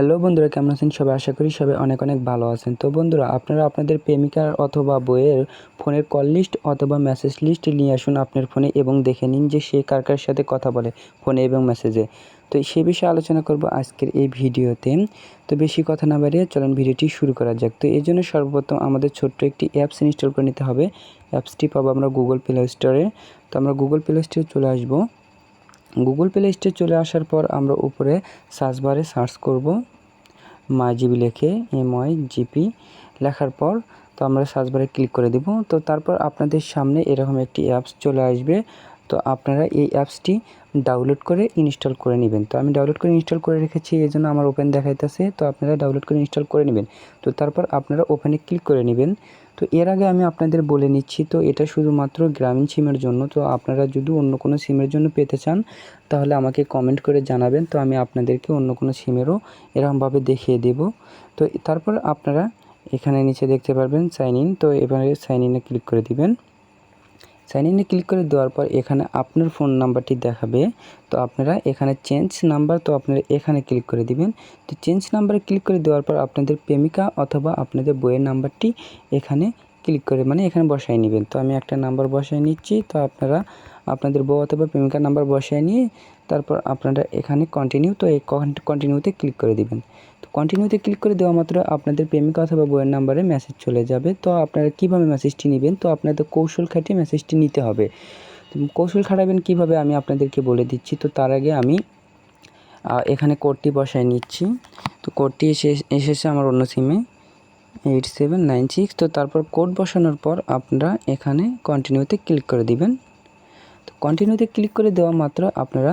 Hello বন্ধুরা, কেমন আছেন? সবাই আশা করি সবাই অনেক অনেক ভালো আছেন। তো বন্ধুরা, আপনারা আপনাদের প্রেমিকার অথবা বইয়ের ফোনের কল লিস্ট অথবা মেসেজ লিস্ট নিয়ে আসুন আপনার ফোনে এবং দেখে নিন যে সে কার কার সাথে কথা বলে ফোনে এবং মেসেজে। তো সে বিষয়ে আলোচনা করব আজকের এই ভিডিওতে। তো বেশি কথা না বাড়িয়ে চলেন ভিডিওটি শুরু করা যাক। তো এই জন্য সর্বপ্রথম আমাদের ছোট্ট একটি অ্যাপস ইনস্টল করে নিতে হবে। অ্যাপসটি পাবো আমরা গুগল প্লে স্টোরে তো আমরা গুগল প্লে স্টোরে চলে আসব। গুগল প্লে স্টোর চলে আসার পর আমরা উপরে সার্চ বারে সার্চ করব। মাই জিবি এমআই জিপি লেখার পর তো আমরা সার্চ বারে ক্লিক করে দেব। তো তারপর আপনাদের সামনে এরকম একটি অ্যাপস চলে আসবে। তো আপনারা এই অ্যাপসটি ডাউনলোড করে ইনস্টল করে নেবেন। তো আমি ডাউনলোড করে ইনস্টল করে রেখেছি, এই জন্য আমার ওপেন দেখাইতেছে। তো আপনারা ডাউনলোড করে ইনস্টল করে নেবেন। তো তারপর আপনারা ওপেনে ক্লিক করে নেবেন। তো এর আগে আমি আপনাদের বলে নিচ্ছি, তো এটা শুধুমাত্র গ্রামীণ সিমের জন্য। তো আপনারা যদি অন্য কোনো সিমের জন্য পেতে চান, তাহলে আমাকে কমেন্ট করে জানাবেন। তো আমি আপনাদেরকে অন্য কোনো সিমেরও এরকমভাবে দেখিয়ে দেব। তো তারপর আপনারা এখানে নিচে দেখতে পারবেন সাইন ইন। তো এবারে সাইন ইনে ক্লিক করে দিবেন। সাইন ইনে ক্লিক করে দেওয়ার পর এখানে আপনার ফোন নাম্বারটি দেখাবে। তো আপনারা এখানে চেঞ্জ নাম্বার তো আপনারা এখানে ক্লিক করে দিবেন। তো চেঞ্জ নাম্বারে ক্লিক করে দেওয়ার পর আপনাদের প্রেমিকা অথবা আপনাদের বইয়ের নাম্বারটি এখানে ক্লিক করে মানে এখানে বসাই নেবেন। তো আমি একটা নাম্বার বসাই নিচ্ছি। তো আপনারা আপনাদের বউ অথবা প্রেমিকার নাম্বার বসায় নিয়ে তারপর আপনারা এখানে কন্টিনিউ তো এই কন্টিনিউতে ক্লিক করে দিবেন। তো কন্টিনিউতে ক্লিক করে দেওয়া মাত্র আপনাদের প্রেমিকা অথবা বইয়ের নাম্বারে মেসেজ চলে যাবে। তো আপনারা কীভাবে মেসেজটি নেবেন? তো আপনাদের কৌশল খাটিয়ে মেসেজটি নিতে হবে। কৌশল খাটাবেন কীভাবে আমি আপনাদেরকে বলে দিচ্ছি। তো তার আগে আমি এখানে কোডটি বসায় নিচ্ছি। তো কোডটি এসে, এসেছে আমার অন্য সিমে এইট সেভেন নাইন সিক্স তো তারপর কোড বসানোর পর আপনারা এখানে কন্টিনিউতে ক্লিক করে দিবেন। তো কন্টিনিউতে ক্লিক করে দেওয়া মাত্র আপনারা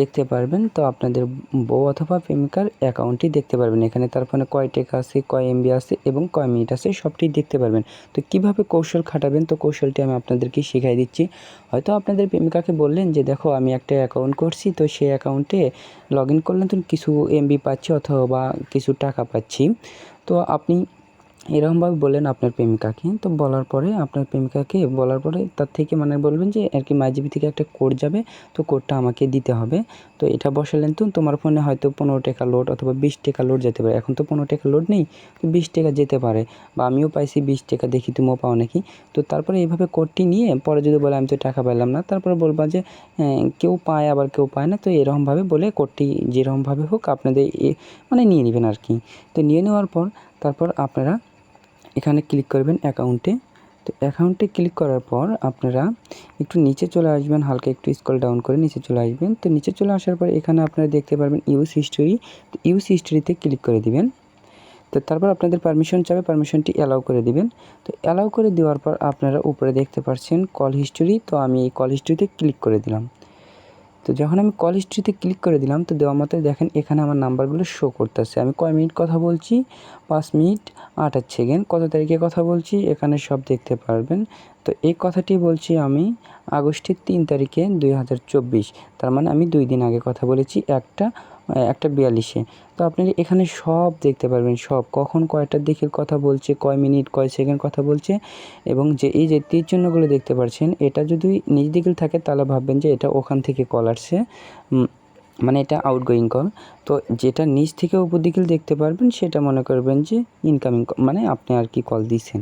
দেখতে পারবেন। তো আপনাদের বউ অথবা প্রেমিকার অ্যাকাউন্টটি দেখতে পারবেন। এখানে তার ফোনে কয় টেকা আছে, কয় এমবি আছে এবং কয় মিনিট আছে সবটি দেখতে পারবেন। তো কীভাবে কৌশল খাটাবেন? তো কৌশলটি আমি আপনাদেরকে শিখাই দিচ্ছি। হয়তো আপনাদের প্রেমিকাকে বললেন যে, দেখো, আমি একটা অ্যাকাউন্ট করছি, তো সেই অ্যাকাউন্টে লগ ইন করলেন তো কিছু এমবি পাচ্ছি অথবা কিছু টাকা পাচ্ছি। তো আপনি এরকমভাবে বললেন আপনার প্রেমিকাকে। তো বলার পরে আপনার প্রেমিকাকে বলার পরে তার থেকে মানে বলবেন যে, আর কি মাইজিবি থেকে একটা কোড যাবে, তো কোডটা আমাকে দিতে হবে। তো এটা বসালেন তো, তোমার ফোনে হয়তো পনেরো টাকা লোড অথবা বিশ টাকা লোড যেতে পারে। এখন তো পনেরো টাকা লোড নেই, তো বিশ টাকা যেতে পারে। বা আমিও পাইছি বিশ টাকা, দেখি তুমিও পাও নাকি? তো তারপরে এইভাবে কোডটি নিয়ে পরে যদি বলে, আমি তো টাকা পেলাম না, তারপরে বলবা যে কেউ পায়, আবার কেউ পায় না। তো এরকমভাবে বলে কোডটি যেরকমভাবে হোক, আপনাদের মানে নিয়ে নেবেন আর কি। তো নিয়ে নেওয়ার পর, তারপর আপনারা এখানে ক্লিক করবেন অ্যাকাউন্টে তো অ্যাকাউন্টে ক্লিক করার পর আপনারা একটু নিচে চলে আসবেন, হালকা একটু স্কল ডাউন করে নিচে চলে আসবেন। তো নিচে চলে আসার পর এখানে আপনারা দেখতে পারবেন ইউজ হিস্টোরি তো ইউজ হিস্টোরিতে ক্লিক করে দিবেন। তো তারপর আপনাদের পারমিশন চাবে পারমিশনটি অ্যালাউ করে দিবেন। তো অ্যালাউ করে দেওয়ার পর আপনারা উপরে দেখতে পাচ্ছেন কল হিস্টোরি তো আমি এই কল হিস্টোরিতে ক্লিক করে দিলাম। তো যখন আমি কল হিস্ট্রিতে ক্লিক করে দিলাম, তো দেওয়া মতো দেখেন এখানে আমার নাম্বারগুলো শো করতেছে। আমি কয় মিনিট কথা বলছি? পাঁচ মিনিট আঠাশ সেকেন্ড কত তারিখে কথা বলছি? এখানে সব দেখতে পারবেন। তো এই কথাটি বলছি আমি আগস্টের তিন তারিখে দুই হাজার চব্বিশ। তার মানে আমি দুই দিন আগে কথা বলেছি। একটা একটা বিয়াল্লিশে। তো আপনি এখানে সব দেখতে পারবেন, সব। কখন কয়টার দিকে কথা বলছে, কয় মিনিট, কয় সেকেন্ড কথা বলছে, এবং যে এই যে তীর চিহ্নগুলো দেখতে পাচ্ছেন এটা যদি নিজ দিকে থাকে, তাহলে ভাববেন যে এটা ওখান থেকে কল আসছে। মানে এটা আউটগোয়িং কল তো যেটা নিচ থেকে উপর দিকে দেখতে পারবেন, সেটা মনে করবেন যে ইনকামিং মানে আপনি আর কি কল দিচ্ছেন।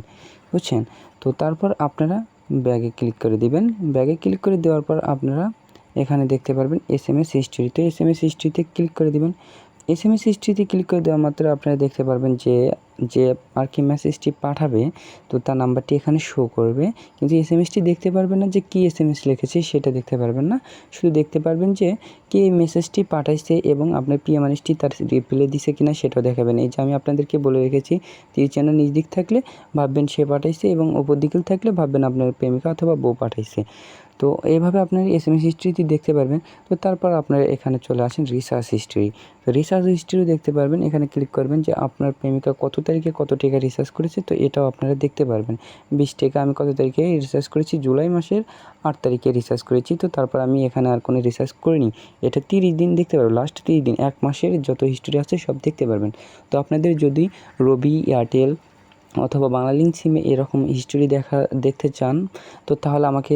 বুঝছেন? তো তারপর আপনারা ব্যাগে ক্লিক করে দিবেন। ব্যাগে ক্লিক করে দেওয়ার পর আপনারা এখানে দেখতে পারবেন এস এম এস হিস্ট্রি তো এস এম এস হিস্ট্রিতে ক্লিক করে দেবেন। এস এম এস হিস্ট্রিতে ক্লিক করে দেওয়া মাত্র আপনারা দেখতে পারবেন যে যে আর কি মেসেজটি পাঠাবে, তো তার নাম্বারটি এখানে শো করবে। কিন্তু এস এম এসটি দেখতে পারবেন না যে কী এস এম এস লিখেছে সেটা দেখতে পারবেন না। শুধু দেখতে পারবেন যে কে এই মেসেজটি পাঠাইছে এবং আপনার প্রিয় মানুষটি তার রিপ্লাই দিছে কিনা সেটাও দেখাবেন। এই যে আমি আপনাদেরকে বলে রেখেছি তীর চ্যানেল নিজ দিক থাকলে ভাববেন সে পাঠাইছে এবং ওপর দিকে থাকলে ভাববেন আপনার প্রেমিকা অথবা বউ পাঠাইছে। তো এইভাবে আপনার এস এম এস হিস্ট্রিটি দেখতে পারবেন। তো তারপর আপনার এখানে চলে আসেন রিসার্চ হিস্ট্রি তো রিসার্চ হিস্ট্রিও দেখতে পারবেন। এখানে ক্লিক করবেন যে আপনার প্রেমিকা কত তারিখে কত টাকা রিসার্চ করেছে, তো এটাও আপনারা দেখতে পারবেন। বিশ টাকা আমি কত তারিখে রিসার্চ করেছি? জুলাই মাসের আট তারিখে রিসার্চ করেছি। তো তারপর আমি এখানে আর কোনো রিসার্চ করিনি। এটা তিরিশ দিন দেখতে পারবেন। লাস্ট তিরিশ দিন, এক মাসের যত হিস্ট্রি আছে সব দেখতে পারবেন। তো আপনাদের যদি রবি এয়ারটেল অথবা বাংলালিংক সিমে এরকম হিস্টোরি দেখা, দেখতে চান, তো তাহলে আমাকে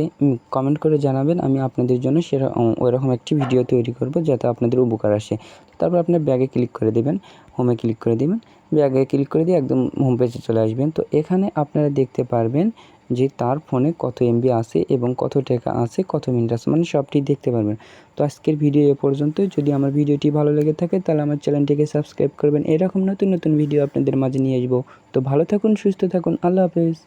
কমেন্ট করে জানাবেন, আমি আপনাদের জন্য সেরকম ওইরকম একটি ভিডিও তৈরি করব, যাতে আপনাদের উপকার আসে। তারপর আপনার ব্যাগে ক্লিক করে দেবেন হোমে ক্লিক করে দেবেন ব্যাগে ক্লিক করে দিয়ে একদম হোম পেজে চলে আসবেন। তো এখানে আপনারা দেখতে পারবেন যে তার ফোনে কত এমবি আছে এবং কত টাকা আছে, কত মিনিট আছে মানে সবটি দেখতে পারবেন। তো আজকের ভিডিও এ পর্যন্ত যদি আমার ভিডিওটি ভালো লেগে থাকে, তাহলে আমার চ্যানেলটিকে সাবস্ক্রাইব করবেন। এরকম নতুন নতুন ভিডিও আপনাদের মাঝে নিয়ে আসব। তো ভালো থাকুন, সুস্থ থাকুন। আল্লাহ হাফেজ।